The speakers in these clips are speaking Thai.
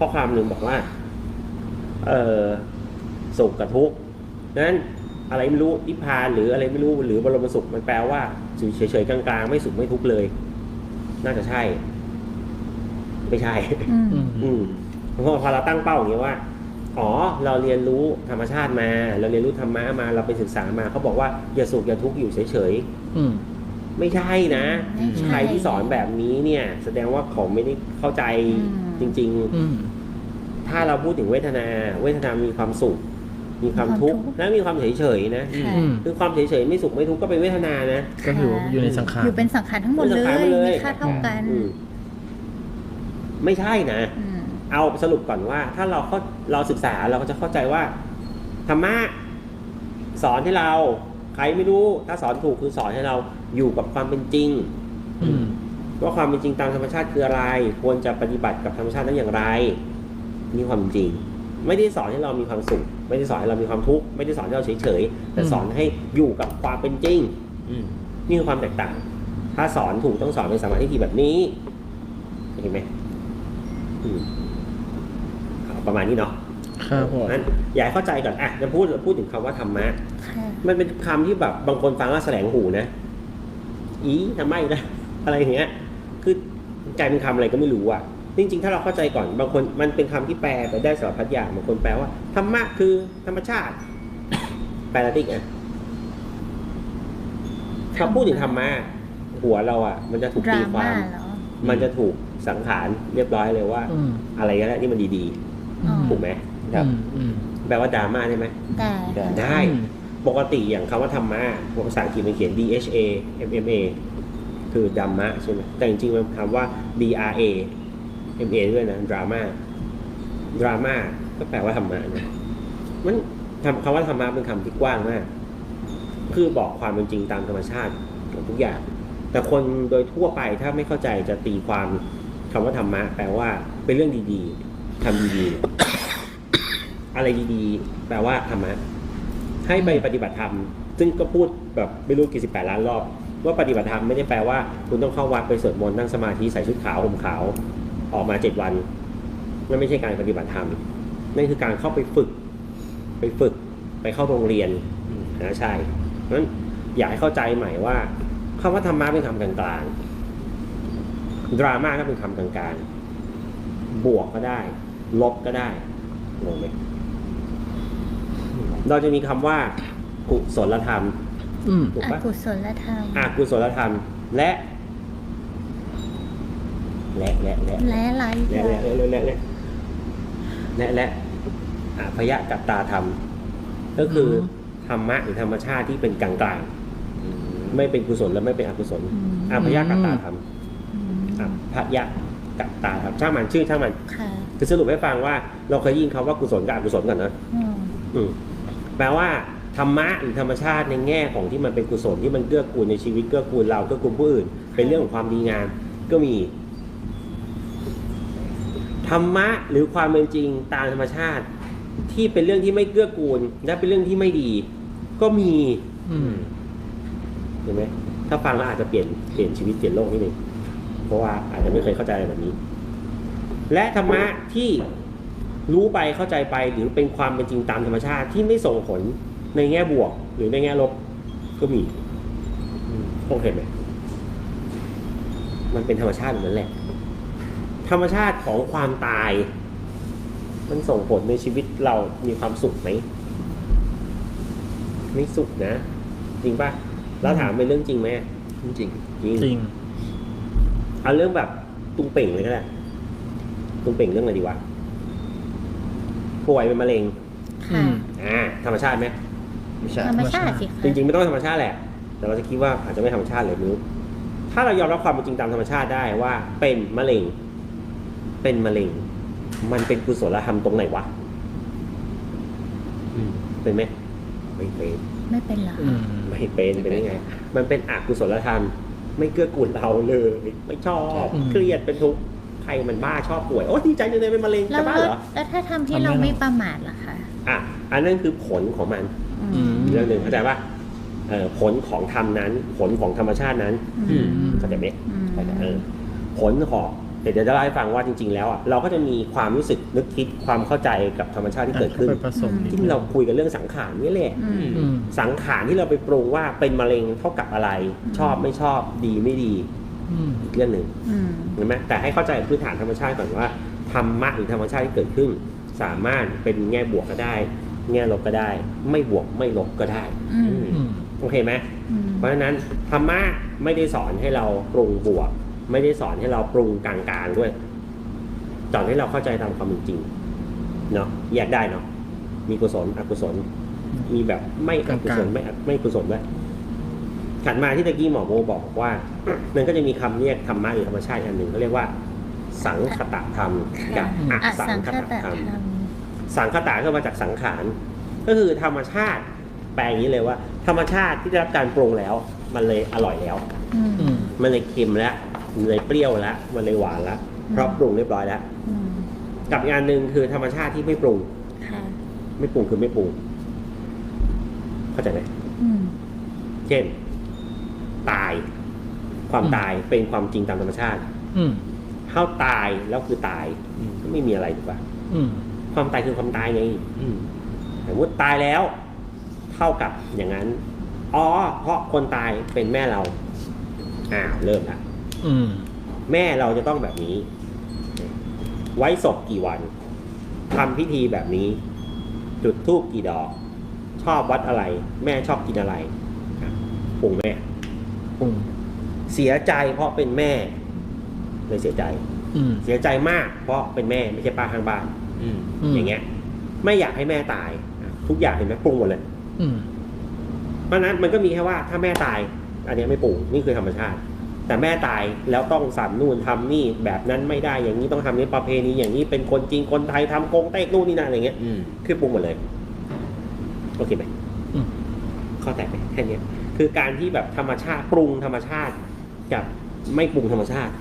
ข้อความหนึ่งบอกว่า เออสุขกับทุกข์นั้นอะไรไม่รู้นิพพานหรืออะไรไม่รู้หรือบรมสุขมันแปลว่าเฉยๆกลางๆ ไม่สุขไม่ทุกข์เลย น่าจะใช่ ไม่ใช่ อืมอืมอืมเพราะพอเราตั้งเป้าอย่างนี้ว่าอ๋อ เราเรียนรู้ธรรมชาติมา เราเรียนรู้ธรรมะมา เราไปศึกษามา เขาบอกว่าอย่าสุขอย่าทุกข์อยู่เฉยอืมๆไม่ใช่นะไม่ใช่ใครที่สอนแบบนี้เนี่ย แสดงว่าเขาไม่ได้เข้าใจอืมจริงอืมๆ ถ้าเราพูดถึงเวทนา เวทนามีความสุข มีความทุกข์และมีความเฉยๆนะค่ะอืมคือความเฉยๆไม่สุขไม่ทุกข์ก็เป็นเวทนานะก็คืออยู่ในสังขารอยู่เป็นสังขารทั้งหมดเลเป็นสังขารหมยดเลยมีค่าเท่ากันอืมไม่ใช่นะอืมเอาสรุปก่อนว่า ถ้าเราเข้าเราศึกษาเราก็จะเข้าใจว่าธรรมะสอนให้เราใครไม่รู้ถ้าสอนถูกคือสอนให้เราอยู่กับความเป็นจริงอืมว่าความเป็นจริงตามธรรมชาติคืออะไร ควรจะปฏิบัติกับธรรมชาตินั้นอย่างไร นี่ความจริง ไม่ได้สอนให้เรามีความสุข ไม่ได้สอนให้เรามีความทุกข์ไม่ได้สอนให้เราเฉยๆแต่สอนให้อยู่กับความเป็นจริงอืมนี่คือความแตกต่าง ถ้าสอนถูกต้องสอนเป็นสมาธิที่แบบนี้เห็นไหมอืมเอาประมาณนี้เนาะครับผมนั้นอยากให้เข้าใจก่อนอะจะพูดพูดถึงคำว่าธรรมะค่ะมันเป็นคำที่แบบบางคนฟังแล้วแสลงหูนะ อีทำไมนะอะไรอย่างเงี้ย คือกลายเป็นคำอะไรก็ไม่รู้อะ จริงๆ ถ้าเราเข้าใจก่อนบางคนมันเป็นคำที่แปลไปได้สารพัดอย่างบางคนแปลว่าธรรมะคือธรรมชาติ แปลแล้วติกนะถ้าพูดถึงธรรมะหัวเราอะ มันจะถูกดราตีความ่ามเหรอมันจะถูกสังขารเรียบร้อยเลยว่าอืมอะไรก็ได้ที่มันดีอ๋อๆถูกไหมครับอืมอืมแปลว่าดราม่าได้ไหมแต่ได้ปกติอย่างคำว่าธรรมะภาษาอังกฤษมันเขียน D H A M M A คือดัมมะใช่ไหมแต่จริงๆมันคำว่า D R A M A ด้วยนะดราม่าดราม่าก็แปลว่าธรรมะนะมันคำว่าธรรมะเป็นคำที่กว้างมาก คือบอกความเป็นจริงตามธรรมชาติของทุกอย่าง แต่คนโดยทั่วไปถ้าไม่เข้าใจจะตีความคำว่าธรรมะ แปลว่าเป็นเรื่องดีๆทำดีๆ อะไรดีๆ แปลว่าธรรมะ ให้ไปปฏิบัติธรรม ซึ่งก็พูดแบบไม่รู้กี่สิบแปดล้านรอบว่าปฏิบัติธรรมไม่ได้แปลว่า คุณต้องเข้าวัดไปสวดมนต์นั่งสมาธิใส่ชุดขาวห่มขาว ออกมาเจ็ดวันนั่นไม่ใช่การปฏิบัติธรรมนั่นคือการเข้าไปฝึก ไปฝึกไปเข้าโรงเรียนนะใช่เพราะฉะนั้นอยากให้เข้าใจใหม่ว่าคำว่าธรรมะเป็นคำกลางๆดราม่าก็เป็นคำกลางๆ บวกก็ได้ ลบก็ได้งงไหมเราจะมีคำว่ากุศลธรรมอืมถูกอปะกุศลธรรมอากุศลธรรม และ และ และ และ และอะไรและ และ และ และ และ และ และอาพยกัตตาธรรม ก็คืออธรรมะหรือธรรมชาติที่เป็นกลางๆไม่เป็นกุศลและไม่เป็นอกุศลอาพยกัตตาธรรมอืมอาพยกัตตาธรรมช่างมันชื่อช่างมันค่ะคือสรุปให้ฟังว่า เราเคยยินคำว่ากุศลกับอกุศลกันนะอืมอืมแปลว่าธรรมะหรือธรรมชาติในแง่ของที่มันเป็นกุศลที่มันเกื้อกูลในชีวิตเกื้อกูลเราเกื้อกูลผู้อื่น เป็นเรื่องของความดีงามก็มี ธรรมะหรือความเป็นจริงตามธรรมชาติ ที่เป็นเรื่องที่ไม่เกื้อกูล และเป็นเรื่องที่ไม่ดี ก็มีอืมเห็นไหมถ้าฟังแล้วอาจจะเปลี่ยนเปลี่ยนชีวิตเปลี่ยนโลกนิดนึงเพราะว่าอาจจะไม่เคยเข้าใจอะไรแบบนี้ และธรรมะที่รู้ไปเข้าใจไปหรือเป็นความเป็นจริงตามธรรมชาติที่ไม่ส่งผลในแง่บวก หรือในแง่ลบก็มีโอเคไหมมันเป็นธรรมชาติแบบนั้นแหละ ธรรมชาติของความตาย มันส่งผลในชีวิตเรามีความสุขไหมไม่สุขนะ จริงปะแล้วถามเป็นเรื่องจริงไหมจริงจริงจริงเอาเรื่องแบบตุงเป่งเลยก็ได้ตุงเป่งเรื่องอะไรดีวะป่วยเป็นมะเร็งอืค่ะมอ่าธรรมชาติไหมไม่ใช่ธรรมชาติสิจคะริงๆไม่ต้องธรรมชาติแหละ แต่เราจะคิดว่าอาจจะไม่ธรรมชาติเลยไม่รู้ถ้าเรายอมรับความเป็นจริงตามธรรมชาติได้ว่าเป็นมะเร็ง เป็นมะเร็ง มันเป็นกุศลธรรมตรงไหนวะอืมเป็นไหมไม่เป็นไม่เป็นเหรออืมไม่เป็นเป็นได้ไง มันเป็นอกุศลธรรม ไม่เกื้อกูลเราเลย ไม่ชอบอืมเครียดเป็นทุกข์ใครมันบ้าชอบป่วยโอ้ดีใจจังเลยเป็นมะเร็งแล้วจะบ้าเหรอแล้วถ้าทำให้ทำให้เราเราไม่ประมาทล่ะคะอะอันนั้นคือผลของมันอืมเรื่องหนึ่งเข้าใจป่ะเออผลของธรรมนั้น ผลของธรรมชาตินั้นอืมเข้าใจไหมอืมเข้าใจเออผลของผแต่ เดี๋ยวจะเล่าให้ฟังว่าจริง ๆ แล้วอะเราก็จะมีความรู้สึกนึกคิดความเข้าใจกับธรรมชาติที่เกิดขึ้นไปผสมนิดที่นึงเราคุยกันเรื่องสังขารนี่แหละอืมอืมสังขารที่เราไปปรุงว่าเป็นมะเร็งเท่ากับอะไร ชอบไม่ชอบดีไม่ดีอืมอีกเรื่องหนึ่งอืมเห็นไหมแต่ให้เข้าใจพื้นฐานธรรมชาติก่อนว่าธรรมะหรือธรรมชาติที่เกิดขึ้น สามารถเป็นแง่บวกก็ได้ แง่ลบก็ได้ ไม่บวกไม่ลบก็ได้อืมอืมโอเคไหมอืมเพราะฉะนั้นธรรมะไม่ได้สอนให้เราปรุงบวก ไม่ได้สอนให้เราปรุงกลางๆด้วยสอนให้เราเข้าใจตามความเป็นจริงเนาะแยกได้เนาะมีกุศลอกุศล มีแบบไม่อกุศลกลางๆไม่ไม่กุศลด้วยถัดมาที่ตะกี้หมอโบบอกว่ามันก็จะมีคำเรียกธรรมะหรือธรรมชาติอันหนึ่งเขาเรียกว่า สังคตธรรมกับออะสัสังงคคตตธรรมธรรม สังคตะก็มาจากสังขาร ก็คือธรรมชาติแปลอย่างนี้เลยว่า ธรรมชาติที่ได้รับการปรุงแล้ว มันเลยอร่อยแล้วอืมอืมมันเลยเค็มแล้ว มันเลยเปรี้ยวแล้วมันเลยหวานแล้วเพราะปรุงเรียบร้อยแล้วอืมกับอีกอันหนึ่งคือธรรมชาติที่ไม่ปรุง ค่ะไม่ปรุงคือไม่ปรุง เข้าใจไหมอืมเช่น ตาย ความอืม ตายเป็นความจริงตามธรรมชาติอืมเข้าตายแล้วคือตายไม่มีอะไรถูกปะอืมความตายคือความตายไงอืมสมมติตายแล้ว เท่ากับอย่างนั้นอ๋อเพราะคนตายเป็นแม่เราอ้าวเริ่มละ อืม แม่เราจะต้องแบบนี้ ไว้ศพกี่วันทำพิธีแบบนี้ จุดธูปกี่ดอก ชอบวัดอะไร แม่ชอบกินอะไรอะปรุงแม่ปรุงเสียใจเพราะเป็นแม่เลยเสียใจ อืม เสียใจมาก เพราะเป็นแม่ไม่ใช่ป้าข้างบ้านอืมอย่างเงี้ย ไม่อยากให้แม่ตายอะทุกอย่างเห็นไหมปรุงหมดเลย อืม เพราะฉะนั้นมันก็มีแค่ว่าถ้าแม่ตาย อันเนี้ยไม่ปรุงนี่คือธรรมชาติ แต่แม่ตายแล้วต้องสั่นนู่นทำนี่แบบนั้นไม่ได้อย่างนี้ต้องทำนี้ประเพณีอย่างนี้เป็นคนจริงคนไทยทำกงเต็กนู่นนี่นั่นอะไรเงี้ยอืมคือปรุงหมดเลยโอเคไหมอืมเข้าใจไหมแค่เนี้ยคือการที่แบบธรรมชาติปรุงธรรมชาติกับไม่ปรุงธรรมชาติ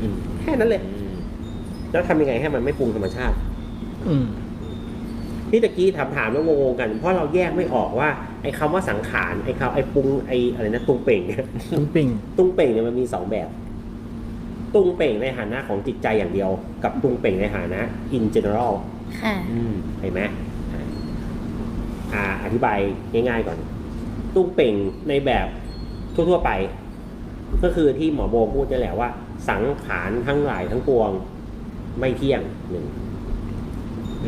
อืมแค่นั้นเลยแล้วทำยังไงให้มันไม่ปรุงธรรมชาติ อืม ที่ตะกี้ถามถามๆแล้วงงๆกัน เพราะเราแยกไม่ออกว่าไอ้คำว่าสังขารไอ้คำไอ้ปรุงไอ้อะไรนะตุงเป่งเนี่ยตุ้งปิ่งตุงเป่งเนี่ยมันมีสองแบบ ตุงเป่งในฐานะของจิตใจอย่างเดียว กับตุงเป่งในฐานะ in general ค่ะอืมเห็นไหมอ่าอธิบายง่ายๆก่อน ตุงเป่งในแบบทั่วๆไป ก็คือที่หมอโบพูดนี่แหละว่า สังขารทั้งหลายทั้งปวง ไม่เที่ยงหนึ่งอืม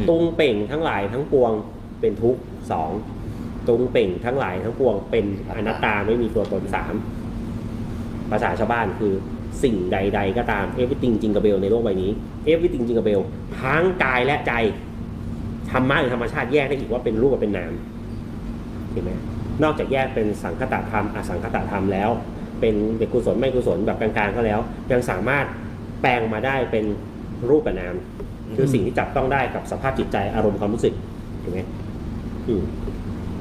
ตุงเป่งทั้งหลายทั้งปวงเป็นทุกข์สองตุงเป่งทั้งหลายทั้งปวงเป็นอนัตตาไม่มีตัวตนสามภาษาชาวบ้านคือสิ่งใด ๆ ก็ตาม everything จริงกับเบลในโลกใบนี้ everything จริงกับเบลทั้งกายและใจธรรมะหรือธรรมชาติแยกได้อีกว่าเป็นรูปกับเป็นนามเห็นไหมนอกจากแยกเป็นสังคตธรรมอสังคตธรรมแล้ว เป็นเด็กกุศลไม่กุศลแบบกลางๆก็แล้ว ยังสามารถแปลงมาได้เป็นรูปกับนาม คือสิ่งที่จับต้องได้กับสภาพจิตใจอารมณ์ความรู้สึกถูกไหมอืม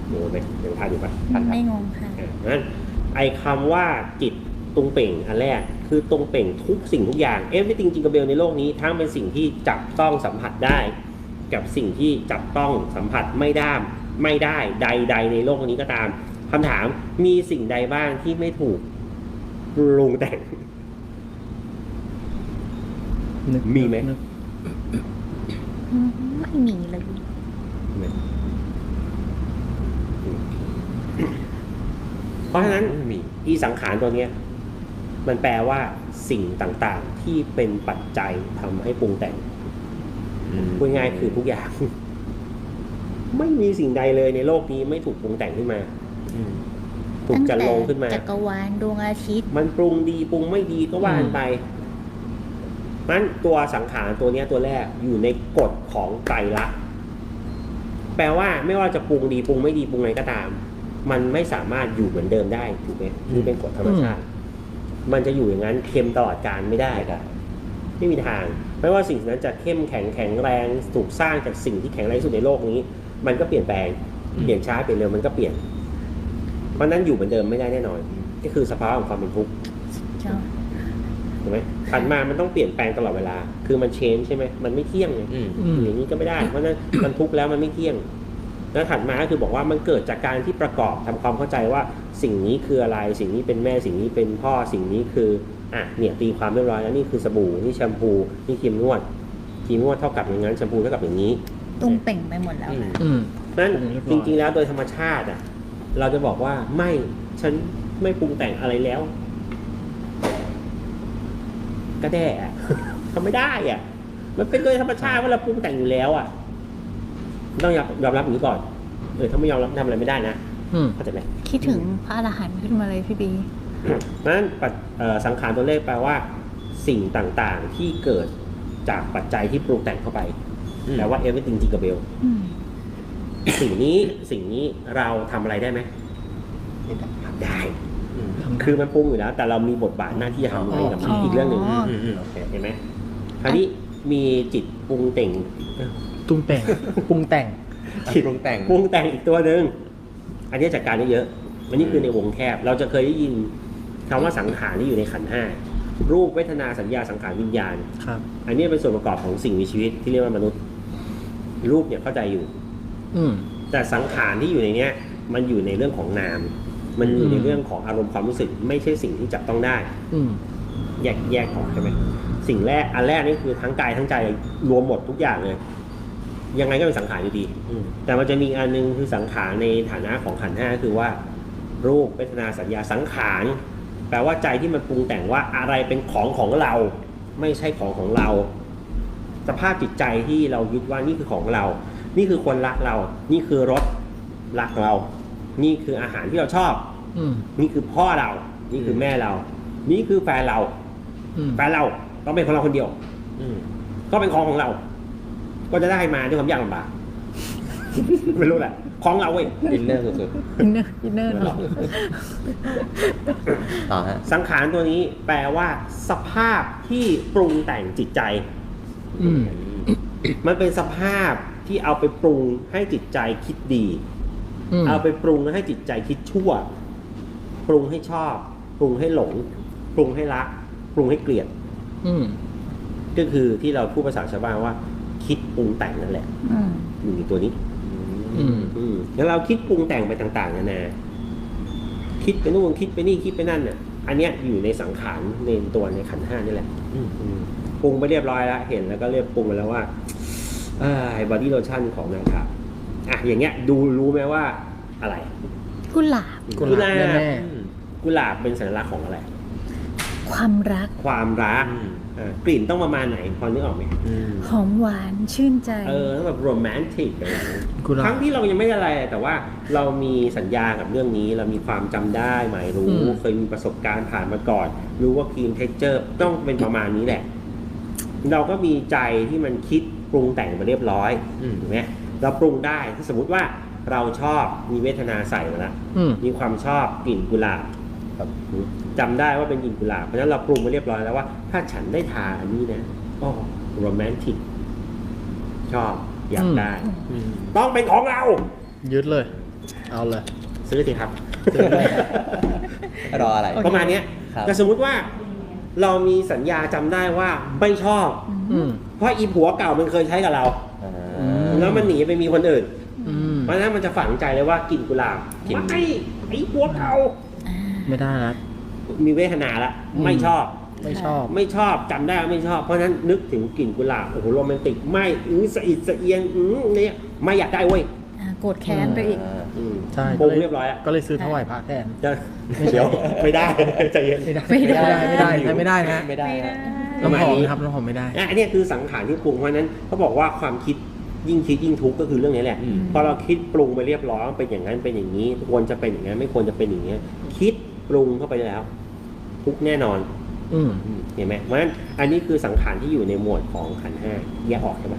โอ้ไหมยังทันอยู่ปะทันครับไม่งงค่ะอ่างั้นไอ้คำว่าจิตตรงเป่งอันแรกคือตรงเป่งทุกสิ่งทุกอย่างเอฟ r y ติงจิงกับเบลในโลกนี้ทั้งเป็นสิ่งที่จับต้องสัมผัสได้ กับสิ่งที่จับต้องสัมผัสไม่ได้ไม่ได้ใด ๆ ในโลกนี้ก็ตามคำถามมีสิ่งใดบ้างที่ไม่ถูกปรุงแต่งนึกมีไหมนึกอืม ไม่มีเลย เพราะฉะนั้นมี อีสังขารตัวเนี้ย มันแปลว่าสิ่งต่างๆ ที่เป็นปัจจัยทำให้ปรุงแต่งพูดง่ายๆคือทุกอย่าง ไม่มีสิ่งใดเลยในโลกนี้ไม่ถูกปรุงแต่งขึ้นมา อืม ถูกจัดลงขึ้นมา จักรวาลดวงอาทิตย์ มันปรุงดีปรุงไม่ดีก็ว่ากัน อืมไปนั้นตัวสังขารตัวเนี้ยตัวแรกอยู่ในกฎของไตรลักษณ์แปลว่าไม่ว่าจะปรุงดีปรุงไม่ดีปรุงไงก็ตาม มันไม่สามารถอยู่เหมือนเดิมได้ถูกไหมนี่เป็นกฎธรรมชาติ มันจะอยู่อย่างนั้นเค็มตลอดการไม่ได้ไม่ได้ไม่มีทาง ไม่ว่าสิ่งนั้นจะเข้มแข็งแข็งแรงถูกสร้างจากสิ่งที่แข็งแรงที่สุดในโลกนี้ มันก็เปลี่ยนแปลงอืมเปลี่ยนช้าเปลี่ยนเร็วมันก็เปลี่ยน เพราะฉะนั้นอยู่เหมือนเดิมไม่ได้แน่นอนนี่คือสภาวะของความเป็นทุกข์เจ้า ถูกไหมขันมามันต้องเปลี่ยนแปลงตลอดเวลา คือมันเชนใช่ไหมมันไม่เที่ยงไงอืมอืมอย่างนี้ก็ไม่ได้ เพราะฉะนั้นมันทุกข์แล้วมันไม่เที่ยง แล้วถัดมาก็คือบอกว่ามันเกิดจากการที่ประกอบทำความเข้าใจว่าสิ่งนี้คืออะไร สิ่งนี้เป็นแม่ สิ่งนี้เป็นพ่อ สิ่งนี้คือ อะ เนี่ยตีความเรียบร้อยแล้วนี่คือสบู่ นี่แชมพู นี่ครีมนวด ครีมนวดเท่ากับอย่างนั้น แชมพูเท่ากับอย่างนี้ตุ้งเป่งไปหมดแล้วอืมค่ะอืมนั้นปรุงเรียบร้จอยริงๆแล้วโดยธรรมชาติอะ เราจะบอกว่าไม่ ฉันไม่ปรุงแต่งอะไรแล้ว ก็แด่อะทำไม่ได้อะ มันเป็นโดยธรรมชาติว่าเราปรุงแต่งอยู่แล้วอะต้องยอมยอมรับอย่างนี้ก่อนเออถ้าไม่ยอมรับทำอะไรไม่ได้นะอืมเข้าใจไหมคิดถึงพระอรหันต์ขึ้นมาเลยพี่บีเพราะฉะนั้นปัจเอ่อสังขารตัวเลขแปลว่าสิ่งต่างๆที่เกิดจากปัจจัยที่ปรุงแต่งเข้าไปแปลว่า everything จิงก b เบลอืมสิ่งนี้สิ่งนี้เราทำอะไรได้ไหมทำได้ทำ คือมันปรุงอยู่แล้ว แต่เรามีบทบาทหน้าที่จะทำอะไรกับมันอ๋ออีอีกเรื่องหนึ่งอ๋อโอเคเห็นไหมคราวนี้มีจิตปรุงแต่งตุ้งแต่งปรุงแต่งจิตปรุงแต่งปรุงแต่งอีกตัวหนึ่งอันนี้จัดการได้เยอะอันนี้คือในวงแคบ เราจะเคยได้ยินคำว่าสังขารที่อยู่ในขันธ์ห้ารูปเวทนาสัญญาสังขารวิญญาณครับ อันนี้เป็นส่วนประกอบของสิ่งมีชีวิตที่เรียกว่ามนุษย์ รูปเนี่ยเข้าใจอยู่ อืมแต่สังขารที่อยู่ในเนี้ย มันอยู่ในเรื่องของนาม มันอยู่ในอืมเรื่องของอารมณ์ความรู้สึก ไม่ใช่สิ่งที่จับต้องได้ อืมแยกแยกออกใช่ไหมสิ่งแรกอันแรกนี่คือทั้งกายทั้งใจรวมหมดทุกอย่างเลยยังไงก็เป็นสังขารอยู่ดีแต่มันจะมีอันนึงคือสังขารในฐานะของขันธ์ห้าคือว่า รูปเวทนาสัญญาสังขารแปลว่าใจที่มันปรุงแต่งว่าอะไรเป็นของของเรา ไม่ใช่ของของเรา สภาพจิตใจที่เรายึดว่านี่คือของเรา นี่คือคนรักเรา นี่คือรถรักเรา นี่คืออาหารที่เราชอบ อืม นี่คือพ่อเรา นี่คือแม่เรา นี่คือแฟนเรา อืม แฟนเราต้องเป็นของเราคนเดียวก็เป็นของของเรา ก็จะได้มาด้วยความยากลำบาก ไม่รู้แหละ ของเราเว้ย อินเนอร์สุดอินเนอร์อินเนอร์เนาะๆ ต่อฮะ สังขารตัวนี้แปลว่า สภาพที่ปรุงแต่งจิตใจ อืม มันเป็นสภาพที่เอาไปปรุงให้จิตใจคิดดีอืม เอาไปปรุงให้จิตใจคิดชั่ว ปรุงให้ชอบ ปรุงให้หลง ปรุงให้รัก ปรุงให้เกลียด อืมก็คือที่เราพูดภาษาชาวบ้านว่า คิดปรุงแต่งนั่นแหละอืมอยู่ในตัวนี้อืมอืมแล้วเราคิดปรุงแต่งไปต่างๆนานาคิดไปนู่นคิดไปนี่คิดไปนั่นเนี่ยอันเนี้ยอยู่ในสังขารในตัวในขันธ์ห้านี่แหละอืมปรุงไปเรียบร้อยแล้ว เห็นแล้วก็เรียบปรุงไปแล้วว่าไอ้บอดี้โลชั่นของนางครับ อะอย่างเงี้ยดูรู้ไหมว่าอะไร กุหลาบ กุหลาบแน่กุหลาบเป็นสัญลักษณ์ของอะไร ความรักความรักอ่ากลิ่นต้องประมาณไหนพอนึกออกไหมหอมหวานชื่นใจ เออต้องแบบโรแมนติกอะไรอย่างเงี้ย กุหลาบทั้งที่เรายังไม่ได้อะไร แต่ว่าเรามีสัญญากับเรื่องนี้ เรามีความจำได้หมายรู้ อืม เคยมีประสบการณ์ผ่านมาก่อน รู้ว่าครีมเท็กเจอร์ต้องเป็นประมาณนี้แหละ เราก็มีใจที่มันคิดปรุงแต่งมาเรียบร้อยอืม ถูกไหม เราปรุงได้ถ้าสมมติว่าเราชอบมีเวทนาใส่มาแล้วอืม มีความชอบกลิ่นกุหลาบครับ จำได้ว่าเป็นกลิ่นกุหลาบเพราะฉะนั้นเราปรุงมาเรียบร้อยแล้วว่า ถ้าฉันได้ทาอันนี้นะก็โรแมนติกชอบอยากได้ต้องเป็นของเรา ยึดเลย เอาเลย ซื้อสิครับ รออะไร ประมาณเนี้ยครับ แต่สมมุติว่าเรามีสัญญาจำได้ว่าไม่ชอบ อืม เพราะอีผัวเก่ามันเคยใช้กับเรา อ่าอืม แล้วมันหนีไปมีคนอื่น อืมเพราะฉะนั้นมันจะฝังใจเลยว่ากลิ่นกุหลาบกลิ่นไม่ไอ้ผัวเก่าไม่ได้ละมีเวทนาละอืมไม่ชอบ ไม่ชอบ ไม่ชอบจำได้ว่าไม่ชอบเพราะฉะนั้นนึกถึงกลิ่นกุหลาบโอ้โหโรแมนติกไม่อื้อสะอิดสะเอียนอื้อเนี่ยไม่อยากได้เว้ยอ่าโกรธแค้นไปอีกาอืมใช่ปรุงเรียบร้อยอะก็เลยซื้อถวายพระแทน จะเดี๋ยวไม่ได้ใจเย็น ไม่ได้ ไม่ได้ไม่ได้ไม่ได้นะไม่ได้ฮะประมาณน้ำหอมนี้นะครับน้ำหอมไม่ได้ อะอันเนี้ยคือสังขารที่ปรุงเพราะฉะนั้นเขาบอกว่าความคิด ยิ่งคิดยิ่งทุกข์ก็คือเรื่องนี้แหละ อืม พอเราคิดปรุงไปเรียบร้อยว่าเป็นอย่างนั้นเป็นอย่างนี้ ควรจะเป็นอย่างนั้นไม่ควรจะเป็นอย่างนี้คิดปรุงเข้าไปแล้ว ทุกข์แน่นอนอืมเห็นไหมเพราะฉะนั้นอันนี้คือสังขารที่อยู่ในหมวดของขันธ์ห้าแยกออกใช่ไหม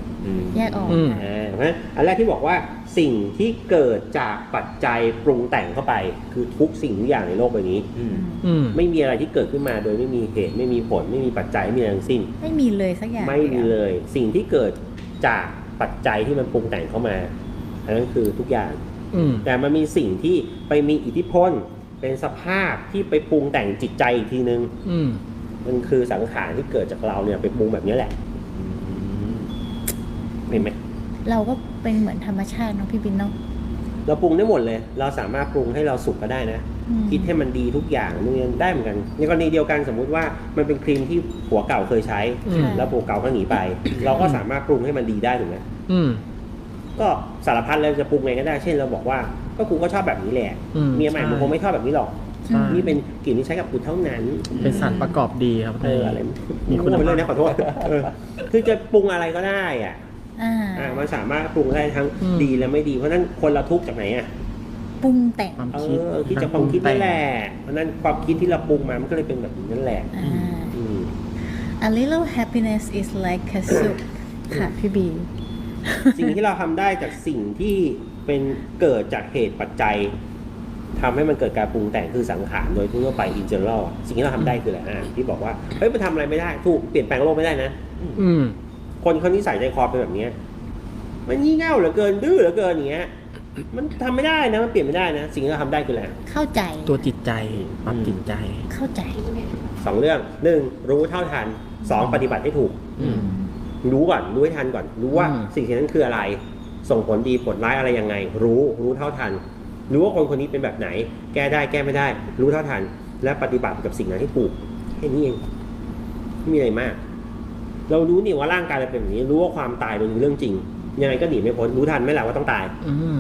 แยกออกอืมอ่าเพราะฉะนั้นอันแรกที่บอกว่าสิ่งที่เกิดจากปัจจัยปรุงแต่งเข้าไป คือทุกสิ่งทุกอย่างในโลกใบนี้ อืม อืม ไม่มีอะไรที่เกิดขึ้นมาโดยไม่มีเหตุไม่มีผล ไม่มีปัจจัยไม่มีอะไรทั้งสิ้น ไม่มีเลยสักอย่างไม่มีเลย สิ่งที่เกิดจาก ปัจจัยที่มันปรุงแต่งเข้ามา อันนั้นคือทุกอย่างอืมแต่มันมีสิ่งที่ไปมีอิทธิพล เป็นสภาพที่ไปปรุงแต่งจิตใจอีกทีนึงอืมมันคือสังขารที่เกิดจากเราเนี่ยไปปรุงแบบนี้แหละเห็นไหมเราก็เป็นเหมือนธรรมชาติเนาะพี่บินเนาะเราปรุงได้หมดเลย เราสามารถปรุงให้เราสุกก็ได้นะอืม คิดให้มันดีทุกอย่างนู่นนได้เหมือนกัน ในกรณีเดียวกันสมมุติว่ามันเป็นครีมที่ผัวเก่าเคยใช้อืมแล้วผัวเก่าก็หนีไป เราก็สามารถปรุงให้มันดีได้ถูกไหมอืมก็สารพัดเลยจะปรุงไงก็ได้ เช่นเราบอกว่าก็กูก็ชอบแบบนี้แหละอืมเมียใหม่ใช่มึงคงไม่ชอบแบบนี้หรอกใช่นี่เป็นกลิ่นที่ใช้กับกูเท่านั้น เป็นสารประกอบดีครับเอออะไรมีคุณพูดไปภาเลยนะพขอโทษเออคือจะปรุงอะไรก็ได้อะอ่าอ่ามันสามารถปรุงได้ทั้งอืมดีและไม่ดีเพราะฉะนั้นคนเราทุกข์จากไหนอะ ปรุงแต่งความเอคิดอคิดจากความคิดนั่นแหละเพราะฉะนั้นความคิดที่เราปรุงมามันก็เลยเป็นแบบนี้นั่นแหละอ่า อืม a little happiness is like a soup ค่ะพี่บี สิ่งที่เราทำได้จากสิ่งที่เป็นเกิดจากเหตุปัจจัยทำให้มันเกิดการปรุงแต่งคือสังขารโดยทั่วไป in general อะสิ่งที่เราทำได้คืออะไรอะที่บอกว่าเฮ้ยมันทำอะไรไม่ได้ ถูกเปลี่ยนแปลงโลกไม่ได้นะ อืม คนเขานิสัยใจคอเป็นแบบเนี้ยมันงี่เง่าเหลือเกินดื้อเหลือเกินอย่างเงี้ย มันทำไม่ได้นะมันเปลี่ยนไม่ได้นะ สิ่งที่เราทำได้คืออะไรเข้าใจ ตัวจิตใจปรับจิตใจ เข้าใจ สองเรื่องหนึ่งรู้เท่าทันสองปฏิบัติให้ถูก อืม รู้ก่อนรู้ให้ทันก่อน รู้ว่าอืม สิ่งนั้นคืออะไร ส่งผลดีผลร้ายอะไรยังไง รู้รู้เท่าทัน รู้ว่าคนคนนี้เป็นแบบไหน แก้ได้แก้ไม่ได้ รู้เท่าทัน และปฏิบัติกับสิ่งนั้นให้ถูกแค่นี้เองไม่มีอะไรมาก เรารู้นี่ว่าร่างกายเราเป็นแบบนี้ รู้ว่าความตายเป็นเรื่องจริง ยังไงก็หนีไม่พ้นรู้ทันไหมล่ะว่าต้องตาย อืม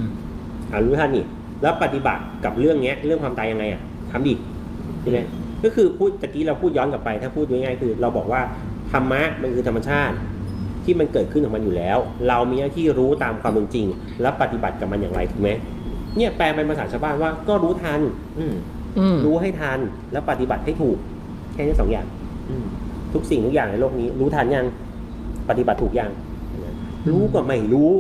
อ่ารู้ทันนี่แล้วปฏิบัติกับเรื่องเนี้ย เรื่องความตายยังไงอะทำดิใช่ไหมก็คือพูดตะกี้เราพูดย้อนกลับไป ถ้าพูดง่ายๆคือ เราบอกว่าธรรมะมันคือธรรมชาติที่มันเกิดขึ้นของมันอยู่แล้ว เรามีหน้าที่รู้ตามความเป็นจริง และปฏิบัติกับมันอย่างไรถูกไหมเนี่ยแปลเป็นภาษาชาวบ้านว่าก็รู้ทัน อืมอืมรู้ให้ทันแล้วปฏิบัติให้ถูก แค่นี้สองอย่างอืมทุกสิ่งทุกอย่างในโลกนี้ รู้ทันยัง ปฏิบัติถูกยังรู้ก็ไม่รู้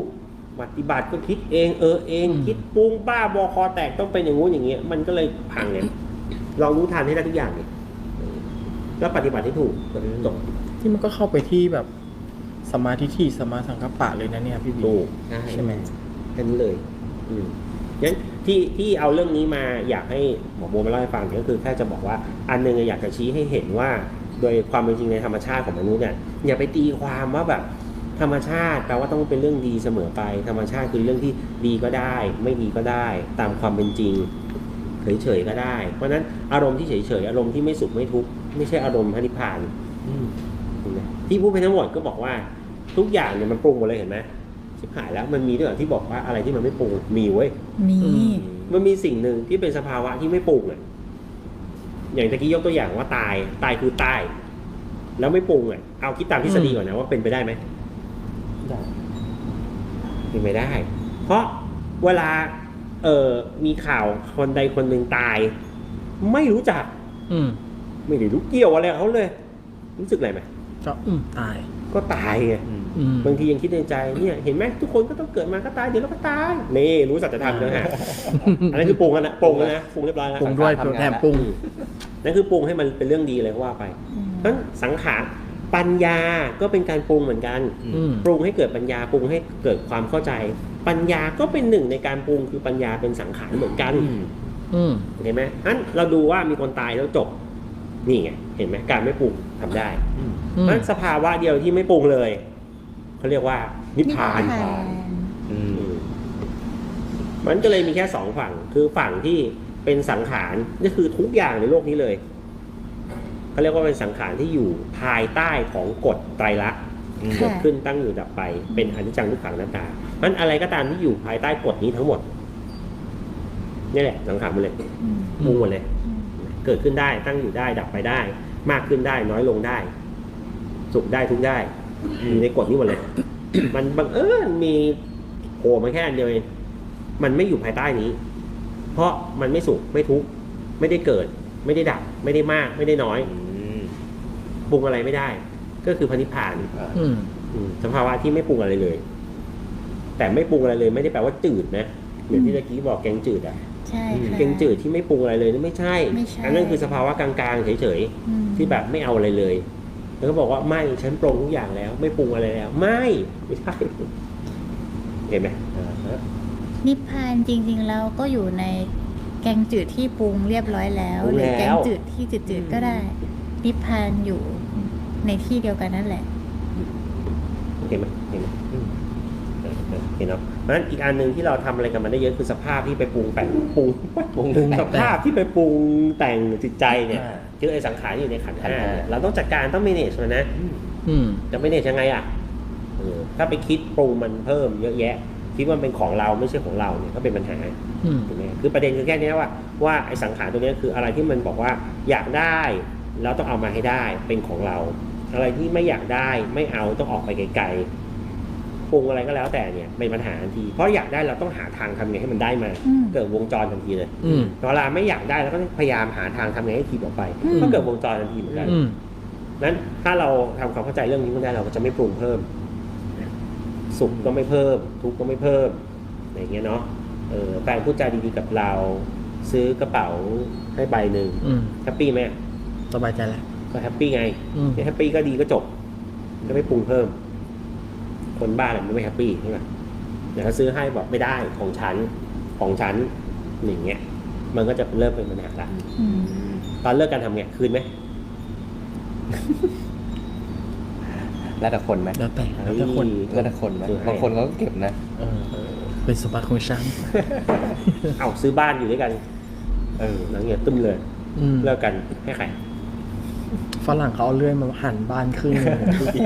ปฏิบัติก็คิดเองเออเอง คิดปรุงบ้าบอคอแตกต้องเป็นอย่างงู้นอย่างเงี้ยมันก็เลยพังเนี่ยลองรู้ทันให้ได้ทุกอย่างเลยแล้วปฏิบัติให้ถูกจบที่มันก็เข้าไปที่แบบสมาธิที่สมาสังกัปปะเลยนะเนี่ยพี่บีถูกใช่ใช่ไหมแค่นี้เลย อืมงั้นที่ที่เอาเรื่องนี้มาอยากให้หมอโบมาเล่าให้ฟังก็คือแค่จะบอกว่า อันหนึงอยากจะชี้ให้เห็นว่า โดยความเป็นจริงในธรรมชาติของมนุษย์เนี่ยอย่าไปตีความว่าแบบ ธรรมชาติแปลว่าต้องเป็นเรื่องดีเสมอไป ธรรมชาติคือเรื่องที่ดีก็ได้ ไม่ดีก็ได้ ตามความเป็นจริง เฉยๆก็ได้ เพราะฉะนั้นอารมณ์ที่เฉยๆอารมณ์ที่ไม่สุขไม่ทุกข์ไม่ใช่อารมณ์พระนิพพานอืมเห็นไหมที่พูดไปทั้งหมดก็บอกว่า ทุกอย่างเนี่ยมันปรุงหมดเลยเห็นไหมชิบหายแล้วมันมีด้วยเหรอที่บอกว่าอะไรที่มันไม่ปรุงมีเว้ยมีมันมีสิ่งหนึ่งที่เป็นสภาวะที่ไม่ปรุงอะอย่างตะกี้ยกตัวอย่างว่าตาย ตายคือตาย แล้วไม่ปรุงอะเอาคิดตามทฤษฎีก่อนนะว่าเป็นไปได้ไหมได้ เป็นไปได้ เพราะเวลาเอ่อมีข่าวคนใดคนหนึ่งตาย ไม่รู้จัก อืมไม่ได้รู้เกี่ยวอะไรกับเขาเลย รู้สึกอะไรไหมก็อืมตายก็ตายไงอืมอืมบางทียังคิดในใจเนี่ยเห็นไหมทุกคนก็ต้องเกิดมาก็ตายเดี๋ยวเราก็ตายนี่รู้สัจธรรมนะฮะอันนั้นคือปรุงแล้วนะปรุงแล้วนะปรุงเรียบร้อยแล้วปรุงด้วยทำงานแถมปรุงอืมนั่นคือปรุงให้มันเป็นเรื่องดีเลยก็ว่าไปอืมเพราะฉะนั้นสังขาร ปัญญาก็เป็นการปรุงเหมือนกัน อืม ปรุงให้เกิดปัญญาปรุงให้เกิดความเข้าใจ ปัญญาก็เป็นหนึ่งในการปรุงคือปัญญาเป็นสังขารเหมือนกัน อืมอืมเห็นไหมอันเราดูว่ามีคนตายแล้วจบ นี่ไง เห็นไหมการไม่ปรุงทำได้อืมอืมนั้นสภาวะเดียวที่ไม่ปรุงเลย เขาเรียกว่า นิพพานนิพพานอืมอืม มันก็เลยมีแค่สองฝั่ง คือฝั่งที่เป็นสังขารนี่คือทุกอย่างในโลกนี้เลย เขาเรียกว่าเป็นสังขารที่อยู่ภายใต้ของกฎไตรลักษณ์อืมเกิดขึ้นตั้งอยู่ดับไป เป็นอนิจจังทุกขังอนัตตาเพราะฉะนั้นอะไรก็ตามที่อยู่ภายใต้กฎนี้ทั้งหมดนี่แหละสังขารหมดเลยอืมปรุงหมดเลยอืมเกิดขึ้นได้ตั้งอยู่ได้ดับไปได้ มากขึ้นได้น้อยลงได้ สุขได้ทุกข์ได้อยู่ในกฎนี้หมดเลย มันบังเอิญมีโผล่มาแค่อันเดียวเองมันไม่อยู่ภายใต้นี้ เพราะมันไม่สุขไม่ทุกข์ไม่ได้เกิด ไม่ได้ดับ ไม่ได้มาก ไม่ได้น้อยอืมป รุงอะไรไม่ได้ ก็คือพระนิพพานอ่าอืมอืมสภาวะที่ไม่ปรุงอะไรเลย แต่ไม่ปรุงอะไรเลย ไม่ได้แปลว่าจืดนะเหมือนที่ตะกี้บอกแกงจืดอะใช่ค่ะ แกงจืดที่ไม่ปรุงอะไรเลยนั่นไม่ใช่ ไม่ใช่ อันนั้นคือสภาวะกลางๆเฉยอืมๆที่แบบไม่เอาอะไรเลย แล้วก็บอกว่าไม่ฉันปรุงทุกอย่างแล้ว ไม่ปรุงอะไรแล้ว ไม่ไม่ใช่เห็นไหมอ่าฮะนิพพานจริงๆแล้วก็อยู่ในแกงจืดที่ปรุงเรียบร้อยแล้วปรุงหรือแล้วแกงจืดที่จืดๆก็ได้ นิพพานอยู่ ในที่เดียวกันนั่นแหละ เห็นไหมเห็นไหมอืมนเห็นเนาะเพราะฉะนั้นอีกอันหนึ่งที่เราทำอะไรกับมันได้เยอะคือสภาพที่ไปปรุงแต่งปรุงปรุงสภาพที่ไปปรุงแต่งจิตใจเนี่ยอ่า คือไอ้สังขารที่อยู่ในขันธ์ขันธ์ห้าห้าเนี่ยเราต้องจัดการต้อง manage มันนะ อืมอืมจะ manage ยังไงอะเออถ้าไปคิดปรุงมันเพิ่มเยอะแยะ คิดว่ามันเป็นของเราไม่ใช่ของเราเนี่ยก็เป็นปัญหาอืม ถูกไหมคือประเด็นคือแค่เนี้ยว่าว่าไอ้สังขารตัวเนี้ยคืออะไรที่มันบอกว่าอยากได้แล้วต้องเอามาให้ได้เป็นของเรา อะไรที่ไม่อยากได้ไม่เอาต้องออกไปไกลๆปรุงอะไรก็แล้วแต่เนี่ยเป็นปัญหาทันที เพราะอยากได้เราต้องหาทางทำไงให้มันได้มา อืม เกิดวงจรทันทีเลยอืม เวลาไม่อยากได้เราก็ต้องพยายามหาทางทำไงให้ทีบออกไปอืม ก็เกิดวงจรทันทีเหมือนกัน อืม นั้นถ้าเราทำความเข้าใจเรื่องนี้ได้เราก็จะไม่ปรุงเพิ่ม สุขก็ไม่เพิ่ม ทุกข์ก็ไม่เพิ่มอะไรอย่างเงี้ยเนาะเออแฟนพูดจาดีๆกับเรา ซื้อกระเป๋าให้ใบหนึ่งอืมแฮปปี้ไหมสบายใจแล้ว ก็แฮปปี้ไงอืมแฮปปี้ก็ดีก็จบก็ไม่ปรุงเพิ่ม คนบ้าอะไรมันไม่แฮปปี้ใช่ไหมแต่ถ้าซื้อให้บอกไม่ได้ของฉันของฉันอย่างเงี้ย มันก็จะเริ่มเป็นปัญหาละอืมตอนเลิกกันทำไงคืนไหมแล้วแต่คนไหมแล้วแต่แล้วแต่คนแล้วแต่คนไหมคือให้บางคนเขาก็เก็บนะเออเป็นสมบัติของฉันเอาซื้อบ้านอยู่ด้วยกัน เออหลังเงี้ยตึ้มเลยอืมเลิกกันให้ใคร ฝรั่งเขาเอาเลื่อยมาหั่นบ้านครึ่งหนึ่งดูดิ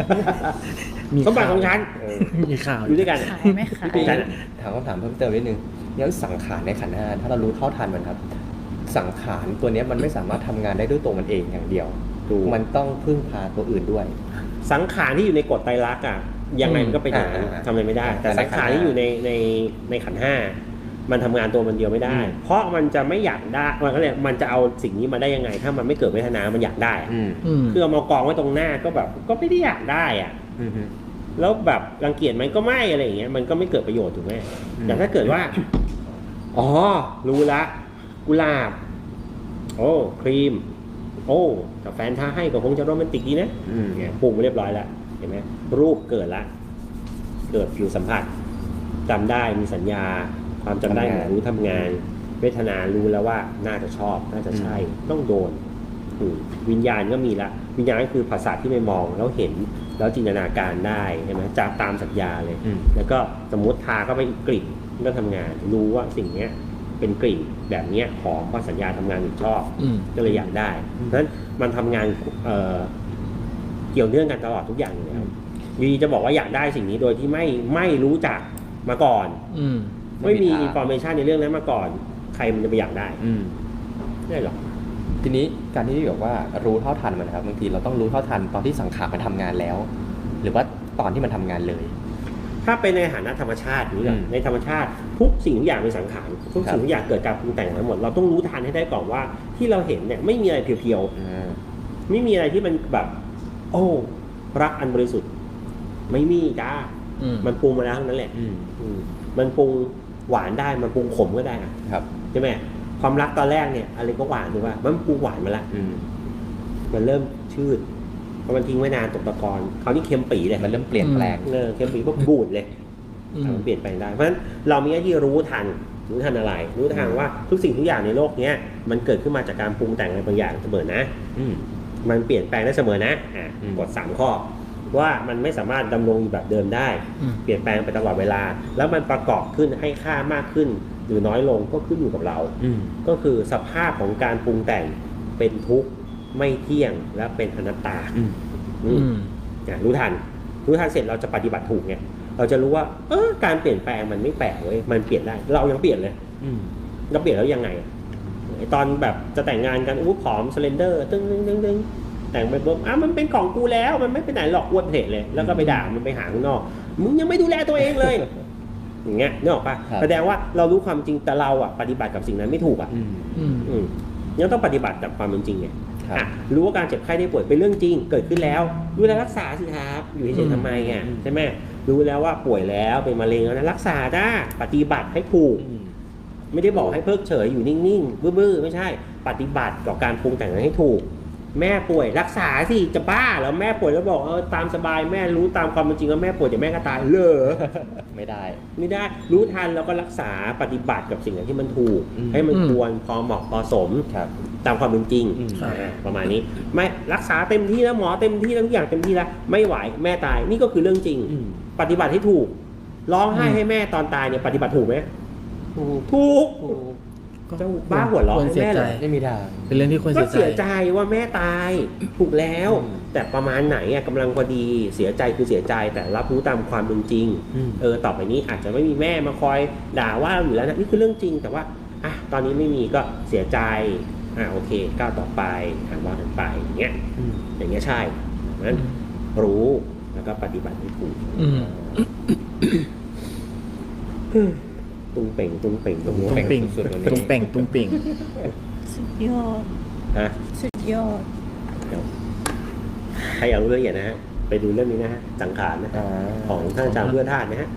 มีสมบัติของฉันเออมีข่าวอยู่ด้วยกันขายไหม่ขายพี่ปิ๊กถามคำถามเพิ่มเติมนิดนึงงั้นสังขารในขันธ์ห้าถ้าเรารู้เท่าทันมันครับ สังขารตัวเนี้ยมันไม่สามารถทำงานได้ด้วยตัวมันเองอย่างเดียวถูกมันต้องพึ่งพาตัวอื่นด้วย สังขารที่อยู่ในกฎไตรลักษณ์อะยังไงมันก็เป็นอย่างนั้นอ่าทำอะไรไม่ได้ แต่แต่ในสังขารที่อยู่ในในในขันธ์ห้า มันทำงานตัวมันเดียวไม่ได้อืมเพราะมันจะไม่อยากได้ มันก็เลยมันจะเอาสิ่งนี้มาได้ยังไง ถ้ามันไม่เกิดเวทนา มันอยากได้อะอืมอืมคือเอามากองไว้ตรงหน้าก็แบบก็ไม่ได้อยากได้อะอืมแล้วแบบรังเกียจมันก็ไม่อะไรอย่างเงี้ย มันก็ไม่เกิดประโยชน์ถูกไหมอืมแต่ถ้าเกิดว่า อ๋อ รู้ละ กุหลาบ โอ้ ครีม โอ้แต่แฟนถ้าให้ก็คงจะโรแมนติกดีนะอืมเนี่ยปรุงไปเรียบร้อยแล้วเห็นไหมรูปเกิดละ เกิดผิวสัมผัสจำได้มีสัญญา ความจำได้ทำงานรู้ทำงาน เวทนารู้แล้วว่าน่าจะชอบ น่าจะใช่ ต้องโดนอืมวิญญาณก็มีละ วิญญาณก็คือภาษาทที่ไม่มองแล้วเห็นแล้วจินตนาการได้ใช่ไหมจากตามสัญญาเลยอืมแล้วก็สมมติทาเข้าไปอีกกลิ่นมันก็ทำงาน รู้ว่าสิ่งเนี้ยเป็นกลิ่นแบบเนี้ยหอมเพราะสัญญาทำงานชอบอืมก็เลยอยากได้เพราะฉะนั้นมันทำงานเอ่อเกี่ยวเนื่องกันตลอดทุกอย่างอยู่แล้วอยูดีจะบอกว่าอยากได้สิ่งนี้โดยที่ไม่ไม่รู้จักมาก่อน อืม ไม่มีไม่มีอินทางฟอร์เมชันในเรื่องนั้นมาก่อน ใครมันจะไปอยากได้อืมไม่ได้หรอกทีนี้การที่แบบว่ารู้เท่าทันมันนะครับบางทีเราต้องรู้เท่าทันตอนที่สังขารมันทำงานแล้ว หรือว่าตอนที่มันทำงานเลย ถ้าเป็นในฐานะธรรมชาตินี้ก่อนอืมในธรรมชาติทุกสิ่งทุกอย่างเป็นสังขารทุกครับ สิ่งทุกอย่างเกิดการปรุงแต่งทั้งหมด เราต้องรู้ทันให้ได้ก่อนว่าที่เราเห็นเนี่ยไม่มีอะไรเพียวอ่าๆไม่มีอะไรที่มันแบบ โอ้รักอันบริสุทธิ์ ไม่มีจ้าอืมมันปรุงมาแล้วทั้งนั้นแหละ อืม อืมมันปรุง หวานได้มันปรุงขมก็ได้อะครับใช่ไหมความรักตอนแรกเนี่ยอะไรก็หวานถูกป่ะมันปรุงหวานมาละอืมมันเริ่มชืดพอมันทิ้งไว้นานตกตะกอนคราวนี้เค็มปีเลยมันเริ่มเปลี่ยนแปลงเออเค็มปีพวกบูดเลยอืมมันเปลี่ยนแปลงได้เพราะฉะนั้นเรามีหน้าที่รู้ทันรู้ทันอะไร รู้ทันว่าทุกสิ่งทุกอย่างในโลกเนี้ยมันเกิดขึ้นมาจากการปรุงแต่งอะไรบางอย่างเสมอนะอืมมันเปลี่ยนแปลงได้เสมอนะอะอืมกดสามข้อ ว่ามันไม่สามารถดำรงอยู่แบบเดิมได้ อืม เปลี่ยนแปลงไปตลอดเวลา แล้วมันประกอบขึ้นให้ค่ามากขึ้น หรือน้อยลงก็ขึ้นอยู่กับเรา อืม ก็คือสภาพของการปรุงแต่งเป็นทุกข์ไม่เที่ยงและเป็นอนัตตาอืม อือืมมอะรู้ทัน รู้ทันเสร็จเราจะปฏิบัติถูกไงเราจะรู้ว่าเออการเปลี่ยนแปลงมันไม่แปลกเว้ยมันเปลี่ยนได้ เรายังเปลี่ยนเลยอืม เราเปลี่ยนแล้วยังไงไอ้ตอนแบบจะแต่งงานกันอู้ผอมสเลนเดอร์ ตึ้งตึ้งตึ้งตึ้ง แต่งไปปุ๊บอะมันเป็นของกูแล้วมันไม่ไปไหนหรอกอ้วนเพลเลย แล้วก็ไปด่ามันไปหาข้างนอกมึงยังไม่ดูแลตัวเองเลยอย่างเงี้ยนึกออกปะครับแสดงว่าเรารู้ความจริงแต่เราอะปฏิบัติกับสิ่งนั้นไม่ถูกอะอืมอืมอืมยังต้องปฏิบัติกับความเป็นจริงไงครับอะรู้ว่าการเจ็บไข้ได้ป่วยเป็นเรื่องจริง เกิดขึ้นแล้วดูแลรักษาสิครับอยู่เฉอืยมๆทำไมอะอืมใช่ไหมรู้แล้วว่าป่วยแล้วเป็นมะเร็งแล้วนะรักษาจ้าปฏิบัติให้ถูกอืมไม่ได้บอกให้เพิกเฉยอยู่นิ่งๆบื้อๆไม่ใช่ ปฏิบัติกับการปรุงแต่งให้ถูก แม่ป่วยรักษาสิจะบ้าแล้วแม่ป่วยแล้วบอกเออตามสบายแม่รู้ตามความเป็นจริงว่าแม่ป่วยเดี๋ยวแม่ก็ตายเลอไม่ได้ ไม่ได้รู้ทันแล้วก็รักษาปฏิบัติกับสิ่งที่มันถูกอืมให้มันอืมควรพอเหมาะพอสมครับตามความเป็นจริงอืมอ่าประมาณนี้ ไม่รักษาเต็มที่แล้วหมอเต็มที่แล้วทุกอย่างเต็มที่แล้วไม่ไหวแม่ตายนี่ก็คือเรื่องจริงอืมปฏิบัติให้ถูกร้องไห้อืมให้แม่ตอนตายเนี่ยปฏิบัติถูกไหมถูกถูกถูกก็ เจ้าบ้าหัวเราะควรให้เสียแม่ใจเหรอไม่มีทางเป็นเรื่องที่ควรก็เสียใจเสียใจว่าแม่ตายถูกแล้วอืมแต่ประมาณไหนอะกำลังพอดีเสียใจคือเสียใจแต่รับรู้ตามความเป็นจริงอืมเออต่อไปนี้อาจจะไม่มีแม่มาคอยด่าว่าเราอยู่แล้วนะนี่คือเรื่องจริง แต่ว่าอะตอนนี้ไม่มีก็เสียใจอะโอเคก้าวต่อไปอะว่ากันไปอย่างเงี้ยอืมอย่างเงี้ยใช่เพราะฉะนั้นรู้แล้วก็ปฏิบัติให้ถูกอืม ตุ้งเป่งตุ้งเป่งตุ้งตุ้งเป่งปิ่งสุดๆวันนี้ตุ้งเป่งตุ้งปิ่งสุดยอดฮะสุดยอดเดี๋ยวใครอยากรู้รายละเอียดนะฮะไปดูเรื่องนี้นะฮะสังขารนะฮะอ่าของท่านอาจารย์เพื่อธาตุนะฮะ